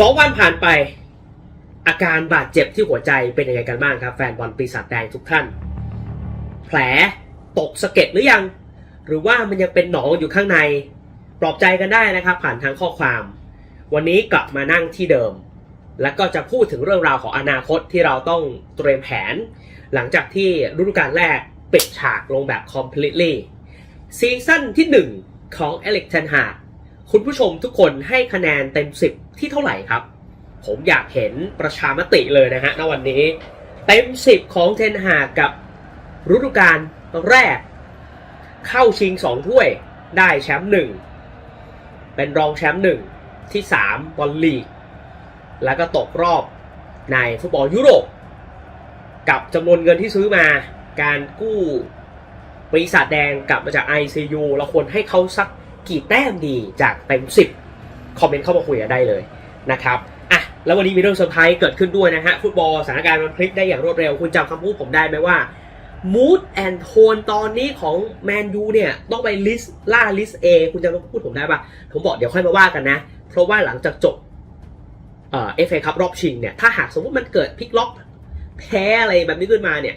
สองวันผ่านไป อาการบาดเจ็บที่หัวใจเป็นยังไงกันบ้างครับ แฟนบอลปีศาจแดงทุกท่าน แผลตกสะเก็ดหรือยัง หรือว่ามันยังเป็นหนองอยู่ข้างใน ปลอบใจกันได้นะครับ ผ่านทางข้อความ วันนี้กลับมานั่งที่เดิม แล้วก็จะพูดถึงเรื่องราวของอนาคตที่เราต้องเตรียมแผน หลังจากที่ฤดูกาลแรกปิดฉากลงแบบ completely ซีซั่นที่ 1 ของ Alex Ten Hag คุณผู้ชมทุกคนให้คะแนนเต็ม 10 ที่เท่าไหร่ครับ ผมอยากเห็นประชามติเลยนะฮะณวันนี้ เต็ม 10 ของเทนหากกับฤดูกาลแรก เข้าชิง 2 ถ้วยได้แชมป์หนึ่งเป็นรองแชมป์หนึ่งที่ 3 บอลลีก แล้วก็ตกรอบในฟุตบอลยุโรป กับจำนวนเงินที่ซื้อมาการกู้ปีศาจแดงกลับมาจาก ICU เราควรให้เขาสัก กี่แต้มดีจากเต็ม10คอมเมนต์เข้ามาคุยกันได้เลยนะครับอะแล้ววันนี้มีเรื่องเซอร์ไพรส์เกิดขึ้นด้วยนะฮะฟุตบอลสถานการณ์มันพลิกได้อย่างรวดเร็ว คุณจำคำพูดผมได้ไหมว่า mood and tone ตอนนี้ของแมนยูเนี่ย ต้องไปลิสต์ล่าลิสต์ A คุณจำคำพูดผมได้ปะผมบอกเดี๋ยวค่อยมาว่ากันนะ เพราะว่าหลังจากจบเอฟเอคัพรอบชิงเนี่ย ถ้าหากสมมติมันเกิดพลิกล็อกแพ้อะไรแบบนี้ขึ้นมาเนี่ย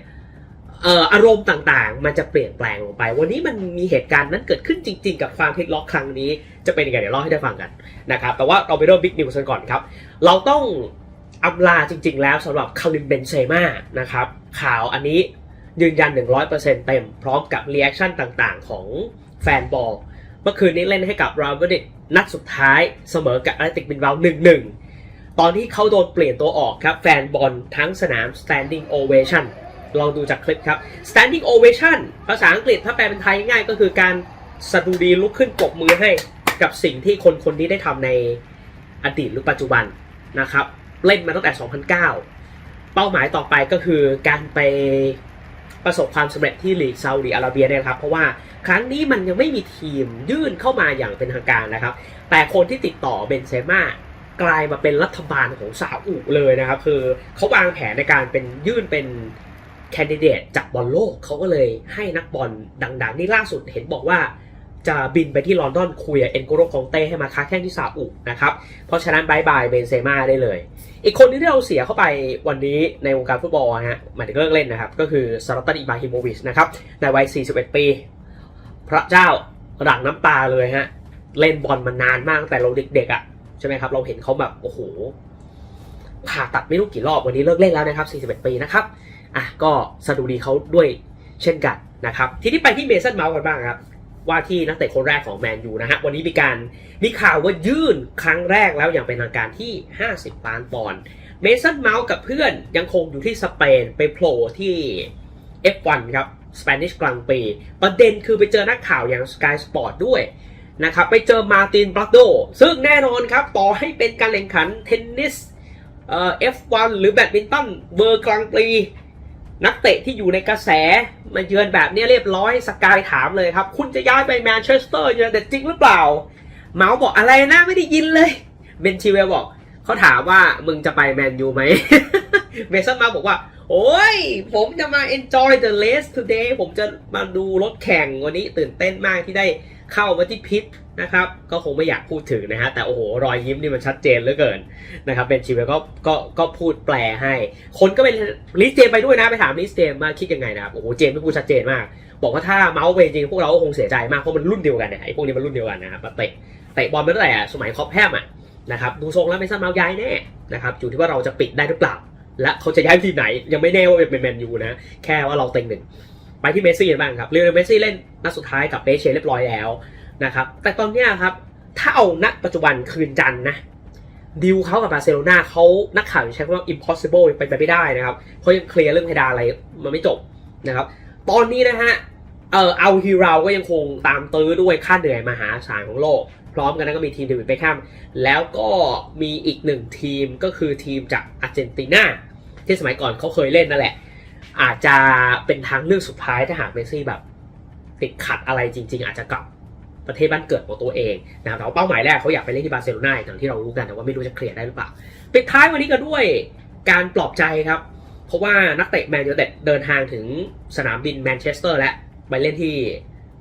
อารมณ์ต่างๆ มันจะเปลี่ยนแปลงลงไป วันนี้มันมีเหตุการณ์นั้นเกิดขึ้นจริง ๆ กับความพลิกล็อกครั้งนี้ จะเป็นยังไงเดี๋ยวเล่าให้ได้ฟังกันนะครับ แต่ว่าเราไปเริ่มบิ๊กนิวส์กันก่อนครับ เราต้องอำลาจริง ๆ แล้วสำหรับคาริมเบนเซม่านะครับ ข่าวอันนี้ยืนยัน 100%เต็ม พร้อมกับรีแอคชั่นต่างๆ ของแฟนบอล เมื่อคืนนี้เล่นให้กับราเวดิกนัดสุดท้ายเสมอกับอาร์ติกบินเบล1-1ตอนที่เขาโดนเปลี่ยนตัวออกครับ แฟนบอลทั้งสนาม standing ovation ลองดูจากคลิปครับ standing ovation ภาษาอังกฤษถ้าแปลเป็นไทยง่ายก็คือการสดุดีลุกขึ้นปรบมือให้กับสิ่งที่คนคนนี้ได้ทำในอดีตหรือปัจจุบันนะครับ เล่นมาตั้งแต่ 2009 เป้าหมายต่อไปก็คือการไปประสบความสำเร็จที่ลีกซาอุดิอาระเบียนี่ยครับ เพราะว่าครั้งนี้มันยังไม่มีทีมยื่นเข้ามาอย่างเป็นทางการนะครับ แต่คนที่ติดต่อเบนเซม่ากลายมาเป็นรัฐบาลของซาอุเลยนะครับ คือเขาวางแผนในการเป็นยื่นเป็น แคนดิเดตจากบอลโลกเขาก็เลยให้นักบอลดังๆ นี่ล่าสุดเห็นบอกว่าจะบินไปที่ลอนดอนคุยเอ็นโกโรคองเต้ให้มาค้าแข่งที่ซาอุนะครับ เพราะฉะนั้นบายบายเบนเซม่าได้เลย อีกคนที่เราเสียเข้าไปวันนี้ในวงการฟุตบอลฮะหมายถึงเลิกเล่นนะครับ ก็คือซาร์ตันอิบราฮิโมวิชนะครับในวัย 41 ปี พระเจ้าหลังน้ำตาเลยฮะ เล่นบอลมานานมากแต่เราเด็กๆอะ่ะใช่ไหมครับเราเห็นเขาแบบโอ้โหผ่าตัดไม่รู้กี่รอบวันนี้เลิกเล่นแล้วนะครับ 41 ปีนะครับ อะก็สะดุดีเขาด้วยเช่นกันนะครับทีนี้ไปที่เมสันเมาส์กันบ้างครับว่าที่นักเตะคนแรกของแมนยูนะฮะวันนี้มีการมีข่าวว่ายื่นครั้งแรกแล้วอย่างเป็นทางการที่ 50 ล้านปอนด์เมสันเมาส์กับเพื่อนยังคงอยู่ที่สเปนไปโผล่ที่ F1 ครับสเปนิชกลางปี ประเด็นคือไปเจอนักข่าวอย่าง Sky Sport ด้วยนะครับไปเจอมาตินบรัตโดซึ่งแน่นอนครับ ต่อให้เป็นการแข่งขันเทนนิสเอ่อ F1 หรือแบดมินตันเบอร์กลางปี นักเตะที่อยู่ในกระแสมาเยือนแบบนี้เรียบร้อยสกายถามเลยครับ คุณจะย้ายไปแมนเชสเตอร์ยูไนเต็ดจริงหรือเปล่า เมาส์บอกอะไรนะไม่ได้ยินเลยเบนชิเวลบอกเขาถามว่ามึงจะไปแมนยูไหมเมสันมาบอกว่า โอ้ย ผมจะมา enjoy the race today ผมจะมาดูรถแข่งวันนี้ตื่นเต้นมากที่ได้ เข้ามาที่พิทนะครับ ก็คงไม่อยากพูดถึงนะฮะ แต่โอ้โห รอยยิ้มนี่มันชัดเจนเหลือเกินนะครับเบนชิเวลก็ก็ก็พูดแปลให้ คนก็เป็นลิสเจมไปด้วยนะ ไปถามลิสเจมมาคิดยังไงนะครับ โอ้โห เจมไม่พูดชัดเจนมาก บอกว่าถ้าเมาส์ไปจริงพวกเราก็คงเสียใจมาก เพราะมันรุ่นเดียวกันเนี่ยไอ้พวกนี้มันรุ่นเดียวกันนะครับมาเตะเตะบอลมาตั้งแต่สมัยคอปแพมอะนะครับ ดูทรงแล้วไม่ทราบเมาส์ย้ายแน่นะครับ อยู่ที่ว่าเราจะปิดได้หรือเปล่า และเขาจะย้ายทีมไหน ยังไม่แน่ว่าเป็นแมนยูนะ แค่ว่าเราเต็งหนึ่ง ไปที่เมสซี่กันบ้างครับเรียลเมสซี่เล่นนัดสุดท้ายกับเปเชเรียบร้อยแล้วนะครับ แต่ตอนนี้ครับ ถ้าเอาณปัจจุบันคืนจันนะดีลเขากับบาร์เซโลนาเขานักข่าวใช้คำว่า impossible ไปไปไม่ได้นะครับเขายังเคลียร์เรื่องเพดานอะไรมันไม่จบนะครับ ตอนนี้นะฮะเออเอาฮีราก็ยังคงตามตื้อด้วยค่าเหนื่อยมหาศาลของโลก พร้อมกันนั้นก็มีทีมเดวิดเบคแฮมแล้วก็มีอีกหนึ่งทีมก็คือทีมจากอาร์เจนตินาที่สมัยก่อนเขาเคยเล่นนั่นแหละ อาจจะเป็นทางเลือกสุดท้ายถ้าหากเมสซี่แบบ ติดขัดอะไรจริง ๆ อาจจะกลับประเทศบ้านเกิดของตัวเองนะครับแต่ว่าเป้าหมายแรกเขาอยากไปเล่นที่บาร์เซโลนาอย่างที่เรารู้กันแต่ว่าไม่รู้จะเคลียร์ได้หรือเปล่าปิดท้ายวันนี้กันด้วยการปลอบใจครับ เพราะว่านักเตะแมนยูเต็ดเดินทางถึงสนามบินแมนเชสเตอร์ และไปเล่นที่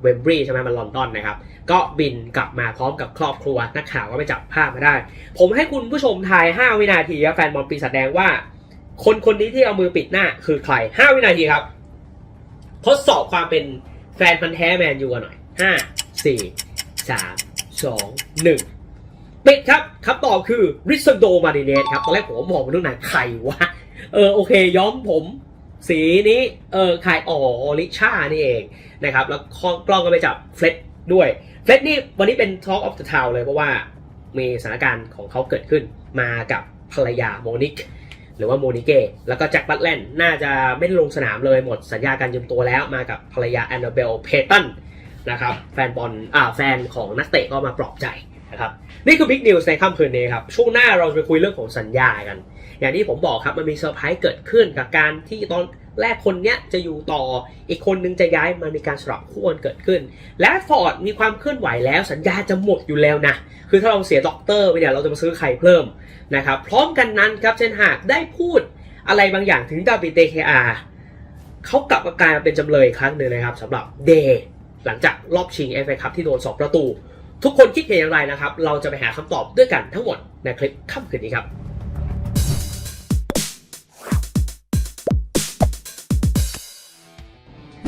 เวมบรีย์ใช่ไหมมันลอนดอนนะครับ ก็บินกลับมาพร้อมกับครอบครัวนักข่าวก็ไปจับภาพมาได้ ผมให้คุณผู้ชมทาย 5 วินาทีครับแฟนบอลปีศาจแดงว่า คนคนนี้ที่เอามือปิดหน้าคือใคร5วินาทีครับ ทดสอบความเป็นแฟนพันธ์แท้แมนยูกันหน่อย5 4 3 2 1ปิดครับคำตอบคือริซโดมาริเนสครับ ตอนแรกผมมองไปนู่นไหนใครวะ เออโอเค ย้อมผม สีนี้ เออใครอ๋อลิชานี่เองนะครับ แล้วกล้องก็ไปจับเฟล็ดด้วยเฟล็ดนี่วันนี้เป็น Talk of the Town เลยเพราะว่ามีสถานการณ์ของเขาเกิดขึ้นมากับภรรยาโมนิก หรือว่าโมนิเกแล้วก็แจ็คบัตแลนด์น่าจะไม่ได้ลงสนามเลยหมดสัญญาการยืมตัวแล้วมากับภรรยาแอนนาเบลเพตันนะครับแฟนบอลอ่าแฟนของนักเตะก็มาปลอบใจนะครับนี่คือบิ๊กนิวส์ในค่ำคืนนี้ครับ ช่วงหน้าเราจะไปคุยเรื่องของสัญญากัน อย่างที่ผมบอกครับมันมีเซอร์ไพรส์เกิดขึ้นกับการที่ตอนแรกคนเนี้ยจะอยู่ต่ออีกคนนึงจะย้ายมันมีการสลับคู่กันเกิดขึ้น และฟอร์ดมีความเคลื่อนไหวแล้วสัญญาจะหมดอยู่แล้วนะ คือถ้าเราเสียด็อกเตอร์ไปเนี่ยเราจะมาซื้อใครเพิ่ม นะครับพร้อมกันนั้นครับเชนหากได้พูดอะไรบางอย่างถึงดาบิเตเคอาเขากลับมากลายมาเป็นจำเลยครั้งหนึ่งนะครับสำหรับเดย์หลังจากรอบชิงเอฟเอคัพที่โดนสอบประตู ทุกคนคิดเห็นอย่างไรนะครับ เราจะไปหาคำตอบด้วยกันทั้งหมดในคลิปค่ำคืนนี้ครับ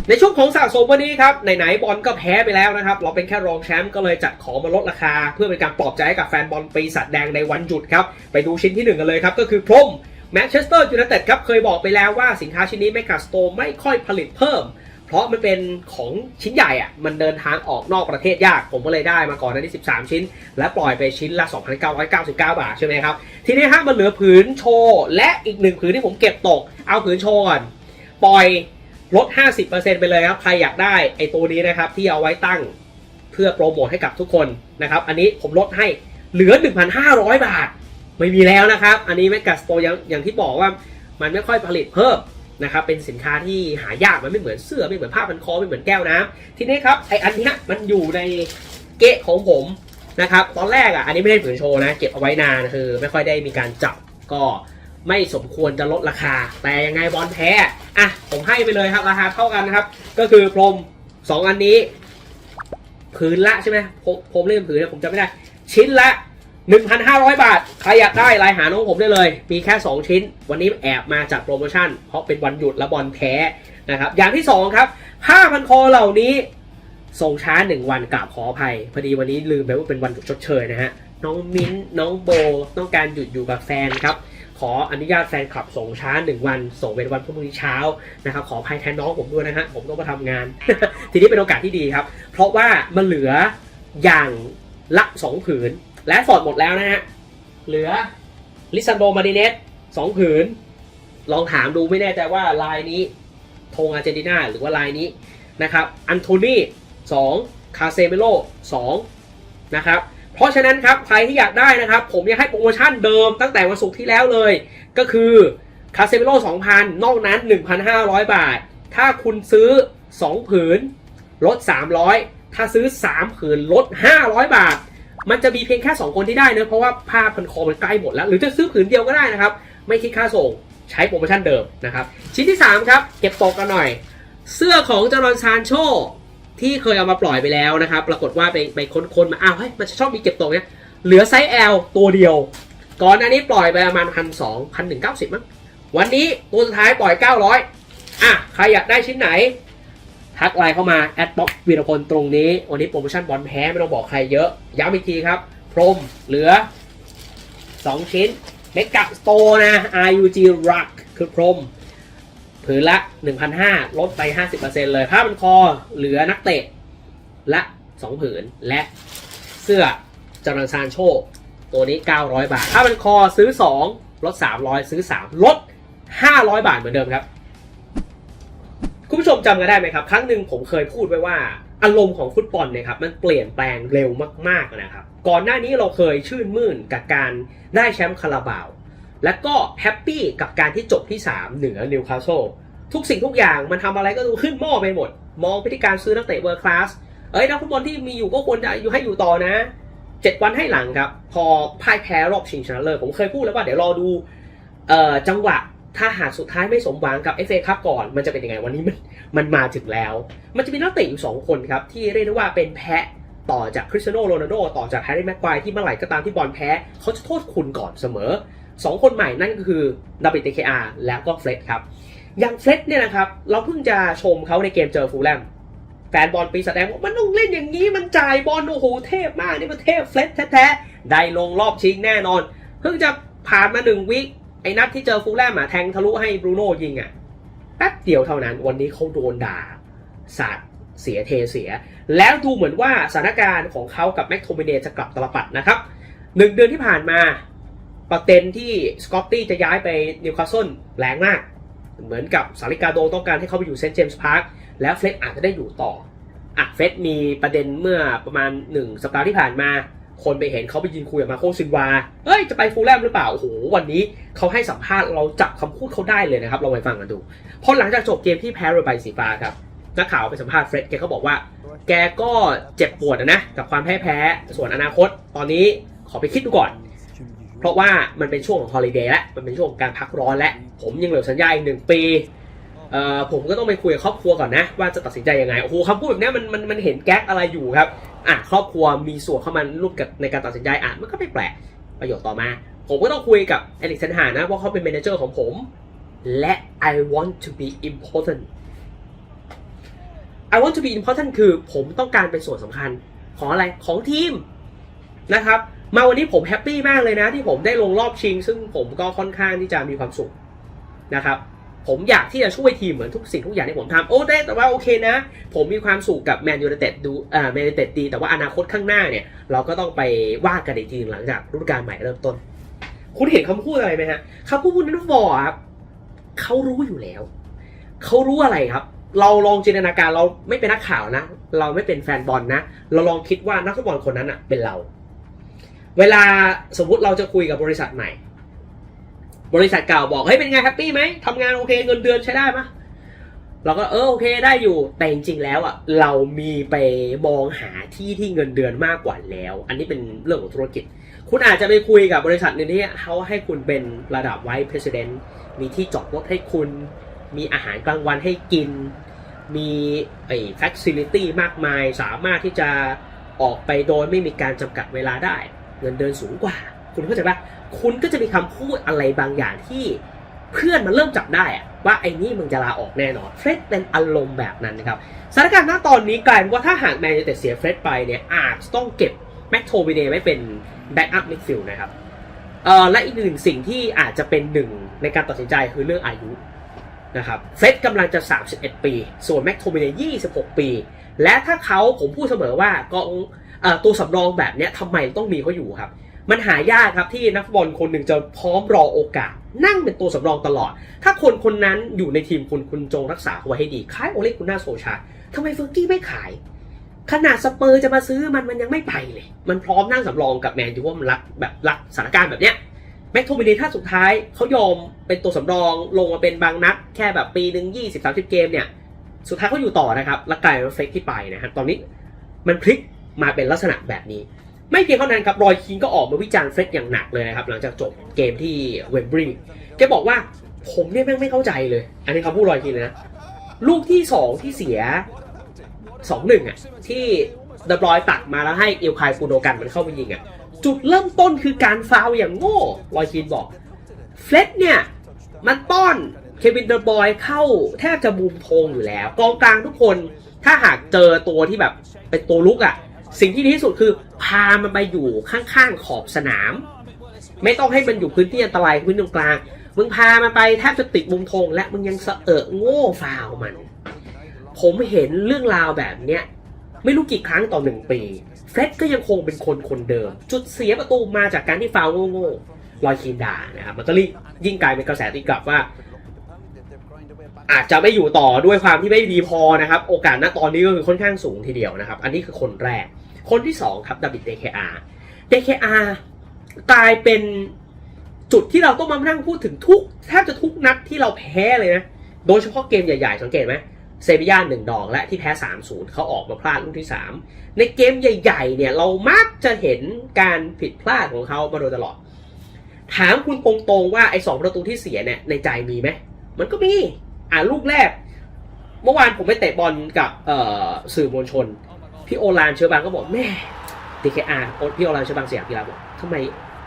ในช่วงของสะสมวันนี้ครับไหนๆบอลก็แพ้ไปแล้วนะครับ เราเป็นแค่รองแชมป์ก็เลยจัดของมาลดราคา เพื่อเป็นการปลอบใจให้กับแฟนบอลปีศาจแดงในวันหยุดครับ ไปดูชิ้นที่หนึ่งกันเลยครับ ก็คือพรมแมนเชสเตอร์ยูไนเต็ดครับเคยบอกไปแล้วว่าสินค้าชิ้นนี้แมกกาสโตไม่ค่อยผลิตเพิ่ม เพราะมันเป็นของชิ้นใหญ่อะมันเดินทางออกนอกประเทศยากผมก็เลยได้มาก่อนหน้านี้13 ชิ้น และปล่อยไปชิ้นละ 2,999 บาทใช่ไหมครับทีนี้ฮะมันเหลือผืนโชว์และอีกหนึ่งผืนที่ผมเก็บตกเอาผืนโชว์ก่อนปล่อย ลด 50%ไปเลยครับ ใครอยากได้ไอ้ตัวนี้นะครับ ที่เอาไว้ตั้งเพื่อโปรโมทให้กับทุกคนนะครับ อันนี้ผมลดให้เหลือ 1,500 บาท ไม่มีแล้วนะครับ อันนี้แมกกาสโตอย่างอย่างที่บอกว่ามันไม่ค่อยผลิตเพิ่มนะครับ เป็นสินค้าที่หายากมันไม่เหมือนเสื้อไม่เหมือนผ้าพันคอไม่เหมือนแก้วน้ำทีนี้ครับไออันนี้มันอยู่ในเกะของผมนะครับ ตอนแรกอะอันนี้ไม่ได้ผืนโชว์นะ เก็บเอาไว้นานคือ ไม่ค่อยได้มีการจับก็ ไม่สมควรจะลดราคา แต่ยังไงบอลแพ้อะผมให้ไปเลยครับราคาเท่ากันนะครับ ก็คือพรมสองอันนี้ผืนละใช่ไหมผมผมเล่นผืนนะผมจำไม่ได้ ชิ้นละ 1,500 บาท ใครอยากได้ไลน์หาน้องผมได้เลย มีแค่ 2 ชิ้น วันนี้แอบมาจัดโปรโมชั่น เพราะเป็นวันหยุดและบอลแพ้นะครับ อย่างที่ 2 ครับผ้าพันคอเหล่านี้ส่งช้า 1 วันกราบขออภัย พอดีวันนี้ลืมไปว่าเป็นวันหยุดชดเชยนะฮะน้องมิ้นน้องโบต้องการหยุดอยู่กับแฟนครับ ขออนุญาตแฟนคลับส่งช้า1วัน ส่งเป็นวันพรุ่งนี้เช้านะครับ ขออภัยแทนน้องผมด้วยนะฮะ ผมต้องมาทำงาน ทีนี้เป็นโอกาสที่ดีครับ เพราะว่ามันเหลืออย่างละสองผืน และฟอดหมดแล้วนะฮะ เหลือลิซันโดมาดิเนสสองผืน ลองถามดูไม่แน่ใจว่าลายนี้ธงอาร์เจนตินาหรือว่าลายนี้นะครับ อันโทนี่สองคาเซเมโลสองนะครับ เพราะฉะนั้นครับใครที่อยากได้นะครับ ผมยังให้โปรโมชั่นเดิมตั้งแต่วันศุกร์ที่แล้วเลย ก็คือคาเซเมโล2,000 นอกนั้น 1,500 บาท ถ้าคุณซื้อ 2 ผืน ลด 300 ถ้าซื้อ 3 ผืน ลด 500 บาท มันจะมีเพียงแค่ 2 คนที่ได้เนอะเพราะว่าผ้าพันคอมันใกล้หมดแล้ว หรือจะซื้อผืนเดียวก็ได้นะครับ ไม่คิดค่าส่งใช้โปรโมชั่นเดิมนะครับ ชิ้นที่ 3 ครับ เก็บตกกันหน่อย เสื้อของจารอนซานโช ที่เคยเอามาปล่อยไปแล้วนะครับ ปรากฏว่าไปไปค้นๆมาอ้าวเฮ้ยมันชอบมีเก็บตกเนี่ยเหลือไซส์ L ตัวเดียว ก่อนหน้านี้ปล่อยไปประมาณพันสองพันหนึ่งเก้าสิบมั้งวันนี้ตัวสุดท้ายปล่อย 900อะใครอยากได้ชิ้นไหน ทักไลน์เข้ามาแอดบ็อกวีรพลตรงนี้ วันนี้โปรโมชั่นบอลแพ้ไม่ต้องบอกใครเยอะ ย้ำอีกทีครับ พรมเหลือ 2 ชิ้นเมกะสโตนะ RUG Rock คือพรม ผืนละ 1,500 ลดไป 50%เลยผ้ามันคอเหลือนักเตะละ 2 ผืน และเสื้อจอร์แดนซานโชตัวนี้ 900 บาทถ้ามันคอซื้อ 2 ลด 300 ซื้อ 3 ลด 500 บาทเหมือนเดิมครับ คุณผู้ชมจำกันได้ไหมครับ ครั้งหนึ่งผมเคยพูดไว้ว่าอารมณ์ของฟุตบอลเนี่ยครับมันเปลี่ยนแปลงเร็วมากๆนะครับ ก่อนหน้านี้เราเคยชื่นมื่นกับการได้แชมป์คาราบาว และก็แฮปปี้กับการที่จบที่ 3 เหนือนิวคาสเซิลทุกสิ่งทุกอย่างมันทำอะไรก็ดูขึ้นหม้อไปหมด มองไปที่การซื้อนักเตะเวอร์คลาสเอ้ยนักฟุตบอลที่มีอยู่ก็ควรจะอยู่ให้อยู่ต่อนะเจ็ดวันให้หลังครับ พอพ่ายแพ้รอบชิงชนะเลิศผมเคยพูดแล้วว่าเดี๋ยวรอดูเอ่อจังหวะถ้าหากสุดท้ายไม่สมหวังกับ FA คัพก่อน มันจะเป็นยังไงวันนี้มันมันมาถึงแล้ว มันจะมีนักเตะอยู่ 2 คนครับ ที่เรียกได้ว่าเป็นแพะต่อจากคริสเตียโนโรนัลโดต่อจากแฮร์รี่แม็กควายที่เมื่อไหร่ก็ตามที่บอลแพ้ เขาจะโทษคุณก่อนเสมอ สองคนใหม่นั่นก็คือดาบิดเตเคอาแล้วก็เฟรดครับ อย่างเฟรดเนี่ยนะครับ เราเพิ่งจะชมเขาในเกมเจอฟูลแลมแฟนบอลปีศาจแดงบอกมันต้องเล่นอย่างนี้มันจ่ายบอลโอ้โหเทพมากนี่มันเทพเฟรดแท้ๆ ได้ลงรอบชิงแน่นอน เพิ่งจะผ่านมาหนึ่งวิไอ้นัดที่เจอฟูลแลมอะแทงทะลุให้บรูโน่ยิงอะแป๊บเดียวเท่านั้นวันนี้เขาโดนด่าสาดเสียเทเสีย แล้วดูเหมือนว่าสถานการณ์ของเขากับแม็กโทมิเนจะกลับตลปัดนะครับหนึ่งเดือนที่ผ่านมา ประเด็นที่สกอตตี้จะย้ายไปนิวคาสเซิลแรงมาก เหมือนกับสาริกาโดต้องการให้เขาไปอยู่เซนต์เจมส์พาร์คแล้วเฟล็ดอาจจะได้อยู่ต่ออะเฟล็ดมีประเด็นเมื่อประมาณ 1 สัปดาห์ที่ผ่านมา คนไปเห็นเขาไปยินคุยกับมาโคซินวาเฮ้ย จะไปฟูลแลมหรือเปล่า โอ้โห วันนี้เขาให้สัมภาษณ์เราจับคำพูดเขาได้เลยนะครับ เราไปฟังกันดู พอหลังจากจบเกมที่แพ้โรยไปสีฟ้าครับนักข่าวไปสัมภาษณ์เฟร็ดแกก็บอกว่า แกก็เจ็บปวดนะ กับความแพ้แพ้ ส่วนอนาคต ตอนนี้ขอไปคิดดูก่อน เพราะว่ามันเป็นช่วงของฮอลิเดย์แล้วมันเป็นช่วงของการพักร้อนแล้วผมยังเหลือสัญญาอีกหนึ่งปีเอ่อผมก็ต้องไปคุยกับครอบครัวก่อนนะ ว่าจะตัดสินใจยังไงโอ้โหคำพูดแบบนี้มันมันมันเห็นแก๊กอะไรอยู่ครับอะครอบครัวมีส่วนเข้ามาร่วมกับในการตัดสินใจอะมันก็ไม่แปลกประโยชน์ต่อมา ผมก็ต้องคุยกับเอลิกเซนหานะเพราะเขาเป็นเมนเจอร์ของผม และ I want to be important I want to be important คือผมต้องการเป็นส่วนสำคัญของอะไรของทีมนะครับ มาวันนี้ผมแฮปปี้มากเลยนะ ที่ผมได้ลงรอบชิง ซึ่งผมก็ค่อนข้างที่จะมีความสุขนะครับ ผมอยากที่จะช่วยทีมเหมือนทุกสิ่งทุกอย่างที่ผมทำโอ้ได้แต่ว่าโอเคนะ ผมมีความสุขกับแมนยูไนเต็ดดูอ่าแมนยูไนเต็ดดี แต่ว่าอนาคตข้างหน้าเนี่ย เราก็ต้องไปว่ากันอีกทีหนึ่งหลังจากฤดูกาลใหม่เริ่มต้น คุณเห็นคำพูดอะไรไหมฮะคำพูดนั้นฟอร์ครับเขารู้อยู่แล้วเขารู้อะไรครับ เราลองจินตนาการเราไม่เป็นนักข่าวนะ เราไม่เป็นแฟนบอลนะ เราลองคิดว่านักฟุตบอลคนนั้นอะ เป็นเรา เวลาสมมุติเราจะคุยกับบริษัทใหม่ บริษัทเก่าบอกเฮ้ยเป็นไงแฮปปี้ไหมทำงานโอเคเงินเดือนใช้ได้ปะเราก็เออโอเคได้อยู่แต่จริงๆแล้วอะเรามีไปมองหาที่ที่เงินเดือนมากกว่าแล้ว อันนี้เป็นเรื่องของธุรกิจ คุณอาจจะไปคุยกับบริษัทหนึงที่เขาให้คุณเป็นระดับไว c ์ President มีที่จอดรถให้คุณ มีอาหารกลางวันให้กิน มีไอ้ facility มากมาย สามารถที่จะออกไปโดยไม่มีการจำกัดเวลาได้ เงินเดือนสูงกว่า คุณเข้าใจปะคุณก็จะมีคำพูดอะไรบางอย่างที่เพื่อนมันเริ่มจับได้อะว่าไอ้นี่มึงจะลาออกแน่นอนเฟร็ดเป็นอารมณ์แบบนั้นนะครับสถานการณ์ณตอนนี้กลายเป็นว่าถ้าหากแมนยูไนเต็ดเสียเฟร็ดไปเนี่ยอาจต้องเก็บแม็กโทวิเนไว้เป็นแบ็กอัพมิดฟิลด์นะครับเอ่อและอีกหนึ่งสิ่งที่อาจจะเป็นหนึ่งในการตัดสินใจคือเรื่องอายุนะครับเฟร็ดกำลังจะ 31 ปี ส่วนแม็กโทมิเน26 ปี และถ้าเขาผมพูดเสมอว่ากอง ตัวสำรองแบบนี้ทำไมต้องมีเขาอยู่ครับ มันหายากครับที่นักฟุตบอลคนหนึ่งจะพร้อมรอโอกาส นั่งเป็นตัวสำรองตลอด ถ้าคนคนนั้นอยู่ในทีมคุณคุณจงรักษาเขาไว้ให้ดีคล้ายโอเล็กกุน่าโซชาทำไมเฟอร์กี้ไม่ขาย ขนาดสเปอร์จะมาซื้อมันมันยังไม่ไปเลย มันพร้อมนั่งสำรองกับแมนยูว่ามันรักแบบรักสถานการณ์แบบเนี้ยแม็กโทมินีถ้าสุดท้ายเขายอมเป็นตัวสำรองลงมาเป็นบางนัดแค่แบบปีหนึ่งยี่สิบสามสิบเกมเนี่ย สุดท้ายเขาอยู่ต่อนะครับแล้วกลายเป็นเฟกที่ไปนะครับตอนนี้มันพลิก มาเป็นลักษณะแบบนี้ ไม่เพียงเท่านั้นครับรอยคีนก็ออกมาวิจารณ์เฟร็ดอย่างหนักเลยนะครับ หลังจากจบเกมที่เวมบรีแกบอกว่าผมเนี่ยแม่งไม่เข้าใจเลย อันนี้เขาพูดรอยคีนเลยนะ ลูกที่สองที่เสียสองหนึ่งอะที่เดบรอยตัดมาแล้วให้เอลคายฟูโดกันมันเข้าไปยิงอะจุดเริ่มต้นคือการฟาวอย่างโง่รอยคีนบอกเฟร็ดเนี่ยมันต้อนเควินเดอร์บอยเข้าแทบจะมุมโพงอยู่แล้ว กองกลางทุกคนถ้าหากเจอตัวที่แบบเป็นตัวลุกอะ สิ่งที่ดีที่สุดคือพามันไปอยู่ข้างๆขอบสนาม ไม่ต้องให้มันอยู่พื้นที่อันตรายพื้นตรงกลางมึงพามันไปแทบจะติดมุมธงและมึงยังเสอะโง่ฟาวมัน ผมเห็นเรื่องราวแบบเนี้ยไม่รู้กี่ครั้งต่อหนึ่งปีเฟร็ดก็ยังคงเป็นคนคนเดิม จุดเสียประตูมาจากการที่ฟาวโง่ๆลอยคีนด่านะครับมันก็ยิ่งกลายเป็นกระแสตีกลับว่า อาจจะไม่อยู่ต่อด้วยความที่ไม่ดีพอนะครับ โอกาสณตอนนี้ก็คือค่อนข้างสูงทีเดียวนะครับ อันนี้คือคนแรก คนที่สองครับดาบิดเดคอาร์เดคอาร์กลายเป็นจุดที่เราต้องมานั่งพูดถึงทุกแทบจะทุกนัดที่เราแพ้เลยนะ โดยเฉพาะเกมใหญ่ๆ สังเกตไหมเซบีย่าหนึ่งดอกและที่แพ้ 3-0เขาออกมาพลาดลูกที่ 3 ในเกมใหญ่ๆ เนี่ยเรามักจะเห็นการผิดพลาดของเขามาโดยตลอด ถามคุณตรงๆว่าไอ้สองประตูที่เสียเนี่ยในใจมีไหม มันก็มี อ่าลูกแรก เมื่อวานผมไปเตะบอลกับเอ่อสื่อมวลชน พี่โอลานเชอร์บางก็บอกแม่ DKR โอพี่โอลานเชอร์บางเสียกีฬาบอกทำไม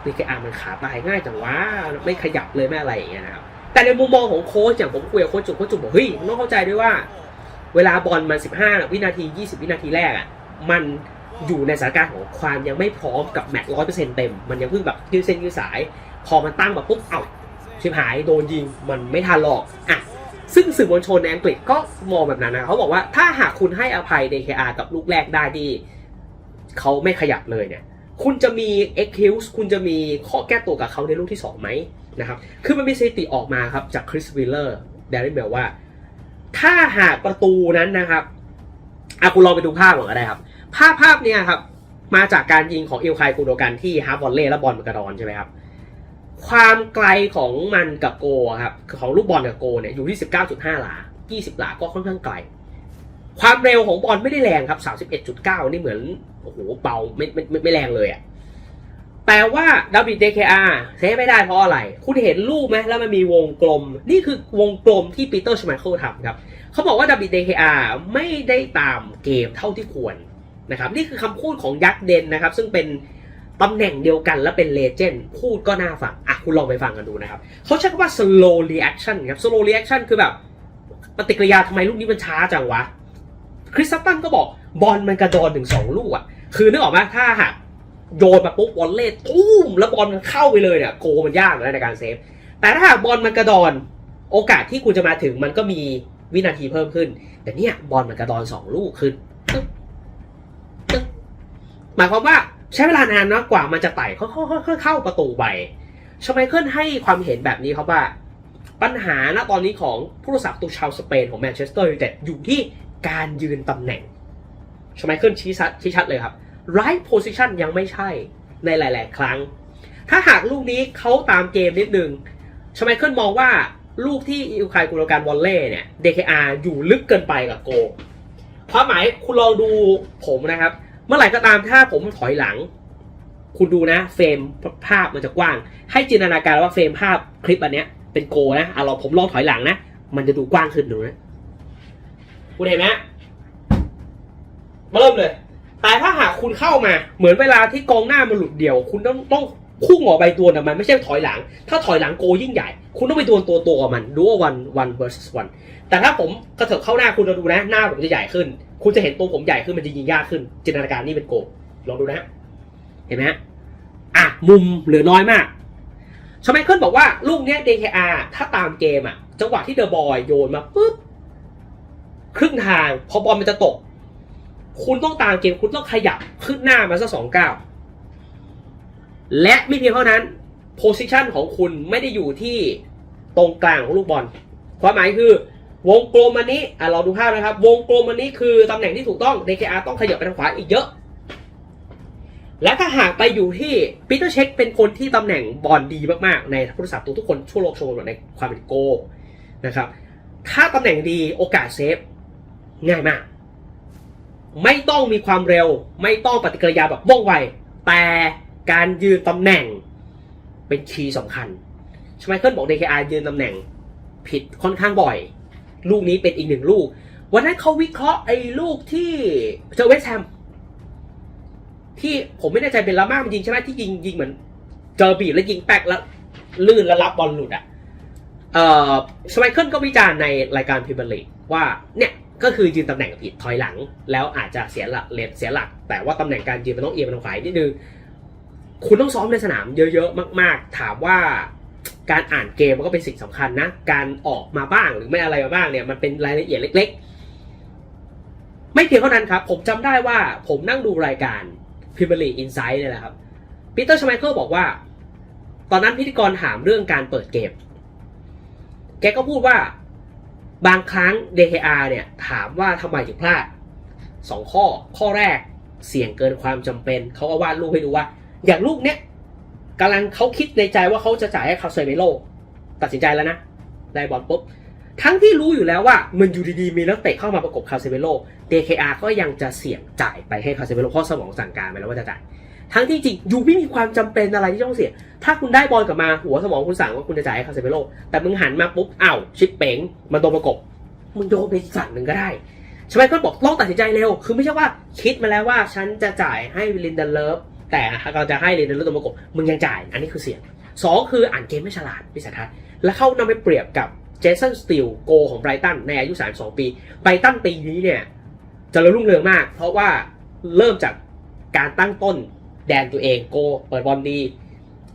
DKR มันขาตายง่ายจังวะไม่ขยับเลยไม่อะไรอย่างเงี้ยนะครับแต่ในมุมมองของโค้ชอย่างผมคุยกับโค้ชจุกโค้ชจุกบอกเฮ้ยต้องเข้าใจด้วยว่า เวลาบอลมัน 15 วินาที 20 วินาทีแรกอะมันอยู่ในสถานการณ์ของความยังไม่พร้อมกับแมตช์ร้อยเปอร์เซ็นต์เต็ม มันยังเพิ่งแบบยืดเส้นยืดสาย พอมันตั้งแบบปุ๊บเอ้าชิบหายโดนยิงมันไม่ทันหรอกอะ ซึ่งสื่อมวลชนในอังกฤษก็มองแบบนั้นนะเขาบอกว่าถ้าหากคุณให้อภัย DKR กับลูกแรกได้ที่เขาไม่ขยับเลยเนี่ย คุณจะมี excuse คุณจะมีข้อแก้ตัวกับเขาในลูกที่สองไหมนะครับ คือมันมีสถิติออกมาครับจากคริสวิลเลอร์เดริเบลว่า ถ้าหากประตูนั้นนะครับอะคุณลองไปดูภาพก่อนก็ได้ครับ ภาพภาพเนี้ยครับ มาจากการยิงของเอลคายกูโดกันที่ฮาร์บอลเล่และบอลมกระดอนใช่ไหมครับ ความไกลของมันกับโกครับของลูกบอลกับโกเนี่ยอยู่ที่ 19.5 หลา 20 หลาก็ค่อนข้างไกล ความเร็วของบอลไม่ได้แรงครับ 31.9 นี่เหมือนโอ้โหเบาไม่ไม่ไม่ไม่แรงเลยอะแต่ว่าดาวิดเดคอาเซฟไม่ได้เพราะอะไร คุณเห็นลูกไหมแล้วมันมีวงกลม นี่คือวงกลมที่ปีเตอร์ชไมเคิลทำครับ เขาบอกว่าดาวิดเดคอาไม่ได้ตามเกมเท่าที่ควรนะครับ นี่คือคำพูดของยักษ์เดนนะครับ ซึ่งเป็น ตำแหน่งเดียวกันและเป็นเลเจนด์พูดก็น่าฟัง อะ คุณลองไปฟังกันดูนะครับ เขาใช้คำว่า slow reaction ครับ slow reaction คือแบบ ปฏิกิริยาทำไมลูกนี้มันช้าจังวะ คริสตันตันก็บอกบอลมันกระโดนถึงสองลูกอะ คือนึกออกไหมถ้าหากโยนมาปุ๊บบอลเล่ตุ้มแล้วบอลมันเข้าไปเลยเนี่ยโกมันยากนะในการเซฟ แต่ถ้าหากบอลมันกระดอน โอกาสที่คุณจะมาถึงมันก็มีวินาทีเพิ่มขึ้น แต่เนี่ยบอลมันกระดอนสองลูกขึ้นตึ๊บตึ๊บหมายความว่า ใช้เวลานานนะกว่ามันจะไต่ค่อยๆเข้าประตูไปชไมเคิลให้ความเห็นแบบนี้ครับว่า ปัญหาณตอนนี้ของผู้รักษาประตูชาวสเปนของแมนเชสเตอร์ยูไนเต็ดอยู่ที่การยืนตำแหน่งชไมเคิลชี้ชัดชี้ชัดเลยครับ right position ยังไม่ใช่ในหลาย ๆ ครั้ง ถ้าหากลูกนี้เขาตามเกมนิดนึงชไมเคิลมองว่าลูกที่อิวคายกุลการวอลเล่เนี่ย DKR อยู่ลึกเกินไปกับโกความหมายคุณลองดูผมนะครับ เมื่อไหร่ก็ตามถ้าผมถอยหลัง คุณดูนะ เฟรมภาพมันจะกว้าง ให้จินตนาการว่าเฟรมภาพคลิปอันเนี้ย เป็นโกนะอะเราผมลองถอยหลังนะ มันจะดูกว้างขึ้นดูนะคุณเห็นไหมมาเริ่มเลย แต่ถ้าหากคุณเข้ามา เหมือนเวลาที่กองหน้ามันหลุดเดี่ยว คุณต้องต้องพุ่งออกไปตัวนะมันไม่ใช่ถอยหลัง ถ้าถอยหลังโกยิ่งใหญ่ คุณต้องไปดวลตัวตัวกับมัน ดูว่า one one versus one แต่ถ้าผมกระเถิบเข้าหน้าคุณจะดูนะ หน้าผมจะใหญ่ขึ้น คุณจะเห็นตัวผมใหญ่ขึ้นมันจะยิงยากขึ้น จินตนาการนี่เป็นโกลองดูนะเห็นไหมฮะอะมุมเหลือน้อยมากชไมเคิลบอกว่าลูกเนี้ย DKR ถ้าตามเกมอะ จังหวะที่เดอะบอยโยนมาปุ๊บครึ่งทางพอบอลมันจะตก คุณต้องตามเกมคุณต้องขยับขึ้นหน้ามาสักสองก้าวและไม่เพียงเท่านั้นโพซิชันของคุณไม่ได้อยู่ที่ตรงกลางของลูกบอล ความหมายคือ วงกลมอันนี้อะเราดูภาพนะครับ วงกลมอันนี้คือตำแหน่งที่ถูกต้อง DKR ต้องขยับไปทางขวาอีกเยอะ และถ้าหากไปอยู่ที่ปีเตอร์เช็คเป็นคนที่ตำแหน่งบอลดีมากๆ ในผู้รักษาตัวทุกคนทั่วโลกโชว์ในความเป็นโกนะครับ ถ้าตำแหน่งดีโอกาสเซฟง่ายมาก ไม่ต้องมีความเร็ว ไม่ต้องปฏิกิริยาแบบว่องไว แต่การยืนตำแหน่งเป็นคีย์สำคัญชไมเคิลบอก DKR ยืนตำแหน่งผิดค่อนข้างบ่อย ลูกนี้เป็นอีกหนึ่งลูก วันนั้นเขาวิเคราะห์ไอ้ลูกที่เจอเวสแฮมที่ผมไม่แน่ใจเป็นลาม่ามันยิงใช่ไหมที่ยิงยิงเหมือน เจอบีบแล้วยิงแป๊กแล้ว ลื่นแล้วรับบอลหลุดอะเอ่อสไมเคิลก็วิจารณ์ในรายการพรีเมียร์ลีว่าเนี่ยก็คือยืนตำแหน่งผิดถอยหลัง แล้วอาจจะเสียหลักเลนเสียหลัก แต่ว่าตำแหน่งการยืนมันต้องเอียงไปทางขวานิดนึงคุณต้องซ้อมในสนามเยอะๆมาก ๆ ถามว่า การอ่านเกมมันก็เป็นสิ่งสำคัญนะ การออกมาบ้างหรือไม่อะไรมาบ้างเนี่ยมันเป็นรายละเอียดเล็ก ๆ ไม่เพียงเท่านั้นครับ ผมจำได้ว่าผมนั่งดูรายการพรีเมียร์ลีกอินไซด์เนี่ยแหละครับปีเตอร์ชไมเคิลบอกว่า ตอนนั้นพิธีกรถามเรื่องการเปิดเกม แกก็พูดว่าบางครั้ง DKR เนี่ยถามว่าทำไมถึงพลาดสองข้อข้อแรกเสี่ยงเกินความจำเป็น เขาก็วาดรูปให้ดูว่า อย่างลูกเนี้ย กำลังเขาคิดในใจว่าเขาจะจ่ายให้คาเซเมโลตัดสินใจแล้วนะได้บอลปุ๊บทั้งที่รู้อยู่แล้วว่ามันอยู่ดีๆมีนักเตะเข้ามาประกบคาเซเมโล DKR ก็ยังจะเสี่ยงจ่ายไปให้คาเซเมโลเพราะสมองสั่งการไปแล้วว่าจะจ่ายทั้งที่จริงยูไม่มีความจำเป็นอะไรที่ต้องเสี่ยงถ้าคุณได้บอลกลับมาหัวสมองคุณสั่งว่าคุณจะจ่ายให้คาเซเมโล แต่มึงหันมาปุ๊บอ้าวชิปเป๋งมันโดนประกบ มึงโดนไปอีกฝั่งหนึ่งก็ได้ชชไมเคิลบอกลองตัดสินใจเร็ว คือไม่ใช่ว่าคิดมาแล้วว่าฉันจะจ่ายให้ลินเดนเลิฟ แต่เราจะให้ลินเดนเลิฟตัวประกบมึงยังจ่าย อันนี้คือเสี่ยงสองคืออ่านเกมไม่ฉลาดวิสัยทัศน์แล้วเข้านำไปเปรียบกับเจสันสตีลโกของไบรตันในอายุ 32 ปีไบรตันปีนี้เนี่ยจะรุ่งเรืองมาก เพราะว่าเริ่มจากการตั้งต้นแดนตัวเองโกเปิดบอลดี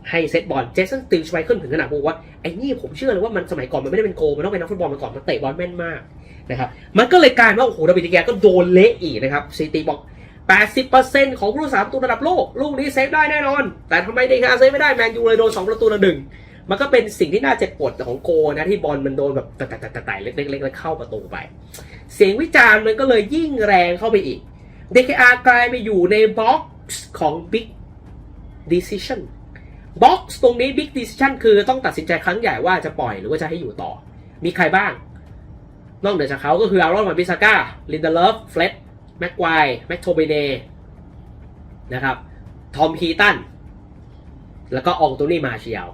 ให้เซตบอลเจสันสตีลชไมเคิลถึงขนาดบอกว่าไอ้นี่ผมเชื่อเลยว่ามันสมัยก่อนมันไม่ได้เป็นโกมันต้องเป็นนักฟุตบอลมาก่อนมันเตะบอลแม่นมากนะครับมันก็เลยกลายว่าโอ้โหดาวิดดีแกก็โดนเละอีกนะครับซิตี้บอก 80%ของผู้รักษาประตูระดับโลก ลูกนี้เซฟได้แน่นอน แต่ทำไมเดคาเซฟไม่ได้แมนยูเลยโดน2ประตูละหนึ่งมันก็เป็นสิ่งที่น่าเจ็บปวดของโกนะที่บอลมันโดนแบบแต่แต่แต่แต่เล็กๆแล้วเข้าประตูไป เสียงวิจารณ์มันก็เลยยิ่งแรงเข้าไปอีก DKR กลายไปอยู่ในบ็อกซ์ของ Big Decision บ็อกซ์ตรงนี้ Big Decision คือต้องตัดสินใจครั้งใหญ่ว่าจะปล่อยหรือว่าจะให้อยู่ต่อ มีใครบ้าง นอกเหนือจากเขาก็คืออารอนมาบิซาก้าลินเดเลฟเฟล็ด แม็กไกวแม็กโทเบเนนะครับ ทอมฮีตัน แล้วก็องโตนี่มาเชียล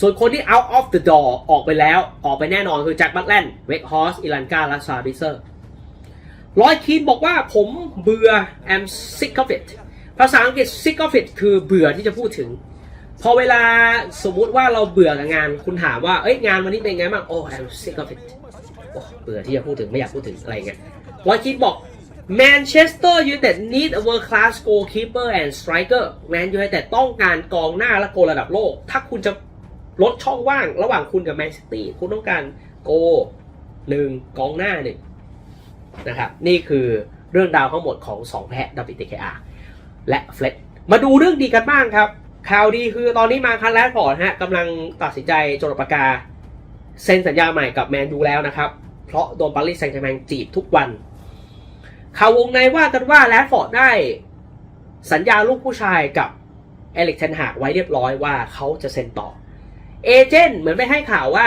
ส่วนคนที่ out of the door ออกไปแล้วออกไปแน่นอนคือแจ็คบัตแลนด์เวกฮอสอิลันกาและซาบิเซอร์ลอยคีนบอกว่าผมเบื่อ am sick of it ภาษาอังกฤษ sick of it คือเบื่อที่จะพูดถึง พอเวลาสมมุติว่าเราเบื่อกับงานคุณถามว่าเอ้ยงานวันนี้เป็นไงบ้างโอ้ I'm sick of it เบื่อที่จะพูดถึงไม่อยากพูดถึงอะไรเงี้ยลอยคิดบอก Manchester United need a world class goalkeeper and striker Man United ต้องการกองหน้าและโกระดับโลก ถ้าคุณจะลดช่องว่างระหว่างคุณกับแมนซิตี้คุณต้องการโกหนึ่งกองหน้าหนึ่งนะครับ นี่คือเรื่องราวทั้งหมดของ 2 แพะดับบิเตอาและเฟล็ดมาดูเรื่องดีกันบ้างครับ ข่าวดีคือตอนนี้มาคันแรกก่อนฮะกำลังตัดสินใจจดปากกาเซ็นสัญญาใหม่กับแมนยูแล้วนะครับ เพราะโดนปารีสแซงต์แชร์แมงจีบทุกวัน ข่าววงในว่ากันว่าแรดฟอร์ดได้สัญญาลูกผู้ชายกับเอลิกเทนหากไว้เรียบร้อยว่าเขาจะเซ็นต่อ เอเจนต์เหมือนไม่ให้ข่าวว่า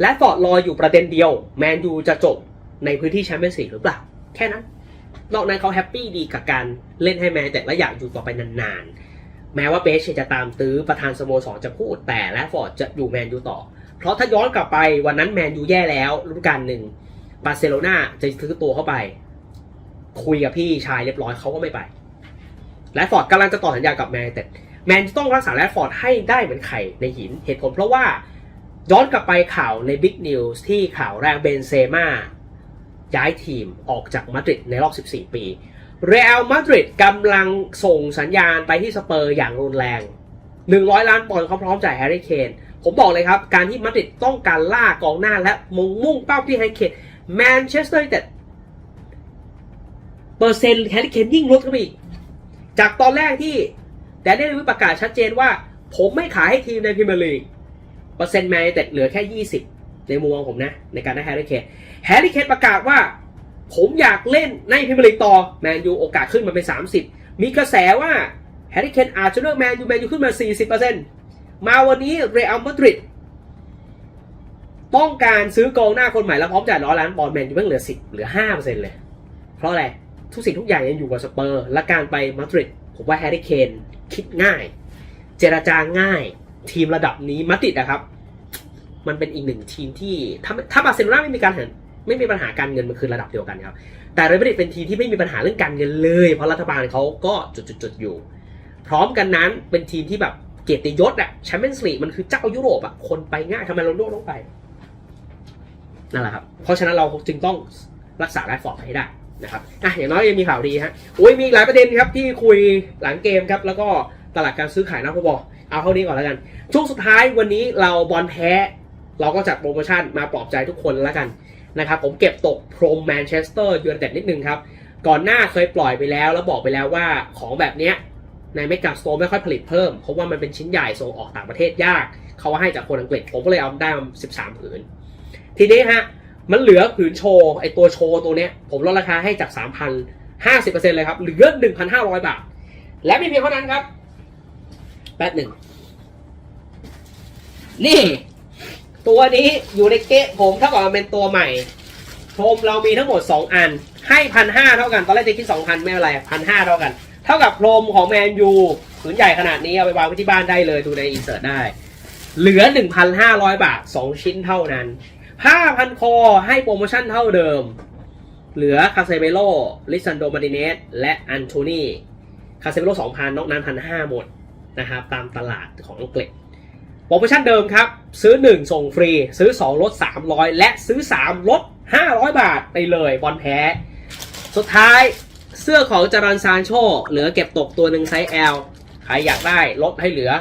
แรดฟอร์ดรออยู่ประเด็นเดียว แมนยูจะจบในพื้นที่แชมเปี้ยนส์ลีกหรือเปล่า แค่นั้น นอกนั้นเขาแฮปปี้ดีกับการเล่นให้แมนแต่และอยากอยู่ต่อไปนานๆ แม้ว่าเบสจะตามตื้อประธานสโมสรจะพูดแต่แรดฟอร์ดจะอยู่แมนยูต่อ เพราะถ้าย้อนกลับไปวันนั้นแมนยูแย่แล้วฤดูกาลหนึ่งบาร์เซโลนาจะซื้อตัวเข้าไป คุยกับพี่ชายเรียบร้อยเขาก็ไม่ไปแรดฟอร์ดกำลังจะต่อสัญญากับแมนแต่แมนจะต้องรักษาแรดฟอร์ดให้ได้เหมือนไข่ในหิน เหตุผลเพราะว่าย้อนกลับไปข่าวในบิ๊กนิวส์ที่ข่าวแรกเบนเซม่าย้ายทีมออกจากมาดริดในรอบ 14 ปีเรอัลมาดริดกำลังส่งสัญญาณไปที่สเปอร์อย่างรุนแรง 100 ล้านปอนด์เขาพร้อมจ่ายแฮร์รี่เคนผมบอกเลยครับ การที่มาดริดต้องการล่ากองหน้าและมุ่งมุ่งเป้าที่แฮร์รี่เคนแมนเชสเตอร์ยูไนเต็ด เปอร์เซ็นต์แฮร์รี่เคนยิ่งลดขึ้นไปอีก จากตอนแรกที่แดนเนียลวิประกาศชัดเจนว่า ผมไม่ขายให้ทีมในพรีเมียร์ลีกเปอร์เซ็นต์แมนยูเต็ดเหลือแค่ 20 ในมุมมองผมนะ ในการได้แฮร์รี่เคนแฮร์รี่เคนประกาศว่า ผมอยากเล่นในพรีเมียร์ลีกต่อแมนยูโอกาสขึ้นมาเป็น 30 มีกระแสว่าแฮร์รี่เคนอาจจะเลือกแมนยูแมนยูขึ้นมา 40%มาวันนี้เรอัลมาดริดต้องการซื้อกองหน้าคนใหม่แล้วพร้อมจ่ายร้อยล้านปอนด์แมนยูเพิ่งเหลือ 10 เหลือ5%เลย เพราะอะไร ทุกสิ่งทุกอย่างยังอยู่กับสเปอร์ และการไปมาดริดผมว่าแฮร์รี่เคนคิดง่าย เจรจาง่าย ทีมระดับนี้มาดริดนะครับ มันเป็นอีกหนึ่งทีมที่ถ้าถ้าบาร์เซโลนาไม่มีการเห็นไม่มีปัญหาการเงินมันคือระดับเดียวกันครับ แต่เรอัลมาดริดเป็นทีมที่ไม่มีปัญหาเรื่องการเงินเลย เพราะรัฐบาลเขาก็จุดๆๆอยู่ พร้อมกันนั้นเป็นทีมที่แบบเกียรติยศอะแชมเปี้ยนส์ลีกมันคือเจ้ายุโรปอะคนไปง่ายทำไมเราโลกต้องไปนั่นแหละครับ เพราะฉะนั้นเราจึงต้องรักษาแรดฟอร์ดให้ได้ นะครับอะอย่างน้อยยังมีข่าวดีฮะโอ้ยมีหลายประเด็นครับที่คุยหลังเกมครับแล้วก็ตลาดการซื้อขายนักฟุตบอลเอาเท่านี้ก่อนแล้วกัน ช่วงสุดท้ายวันนี้เราบอลแพ้ เราก็จัดโปรโมชั่นมาปลอบใจทุกคนแล้วกันนะครับผมเก็บตกพรมแมนเชสเตอร์ยูไนเต็ดนิดนึงครับ ก่อนหน้าเคยปล่อยไปแล้ว แล้วบอกไปแล้วว่าของแบบเนี้ยในเมกาสโตร์ไม่ค่อยผลิตเพิ่ม เพราะว่ามันเป็นชิ้นใหญ่ส่งออกต่างประเทศยาก เขาให้จากคนอังกฤษผมก็เลยเอาได้มา13 ผืน ทีนี้ฮะ มันเหลือผืนโชว์ไอตัวโชว์ตัวเนี้ย ผมลดราคาให้จาก3,000 50%เลยครับ เหลือ 1,500 บาท และไม่เพียงเท่านั้นครับ แป๊บหนึ่ง นี่ ตัวนี้อยู่ในเกะผมถ้ากับมันเป็นตัวใหม่พรมเรามีทั้งหมด 2 อัน ให้พันห้าเท่ากัน ตอนแรกจะคิดสองพันไม่เป็นไรพันห้าเท่ากัน เท่ากับโพรมของแมนยูผืนใหญ่ขนาดนี้เอาไปวางไว้ที่บ้านได้เลยดูในอินเสิร์ตได้ เหลือ 1,500 บาท 2 ชิ้นเท่านั้น 5,000 คอให้โปรโมชั่นเท่าเดิม เหลือคาเซเบโลลิซันโดมาดิเนสและอันโทนีคาเซเบโล2,000นอกนั้นพันห้าหมดนะครับตามตลาดของอังกฤษโปรโมชั่นเดิมครับ ซื้อ 1 ส่งฟรี ซื้อ 2 ลด 300 และซื้อ 3 ลด 500 บาทไปเลยบอลแพ้ สุดท้ายเสื้อของจารันซานโชเหลือเก็บตกตัวหนึ่งไซส์ L ใครอยากได้ลดให้เหลือ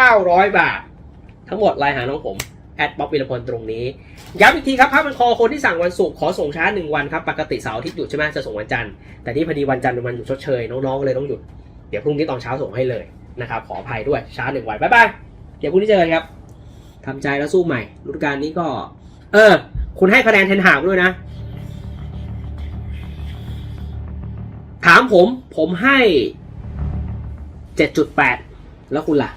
900 บาท ทั้งหมดรายหาน้องผม แอดป๊อปวิรพลตรงนี้ ย้ำอีกทีครับผ้ามันคอคนที่สั่งวันศุกร์ขอส่งช้าหนึ่งวันครับปกติเสาร์อาทิตย์หยุดใช่ไหมจะส่งวันจันทร์แต่นี่พอดีวันจันทร์เป็นวันหยุดชดเชยน้องๆเลยต้องหยุดเดี๋ยวพรุ่งนี้ตอนเช้าส่งให้เลยนะครับขออภัยด้วยช้าหนึ่งวันบ๊ายบายเดี๋ยวพรุ่งนี้เจอกันครับทำใจแล้วสู้ใหม่ฤดูกาลนี้ก็ เออ คุณให้คะแนนเทนหากด้วยนะ ถามผมผมให้7.8แล้วคุณล่ะ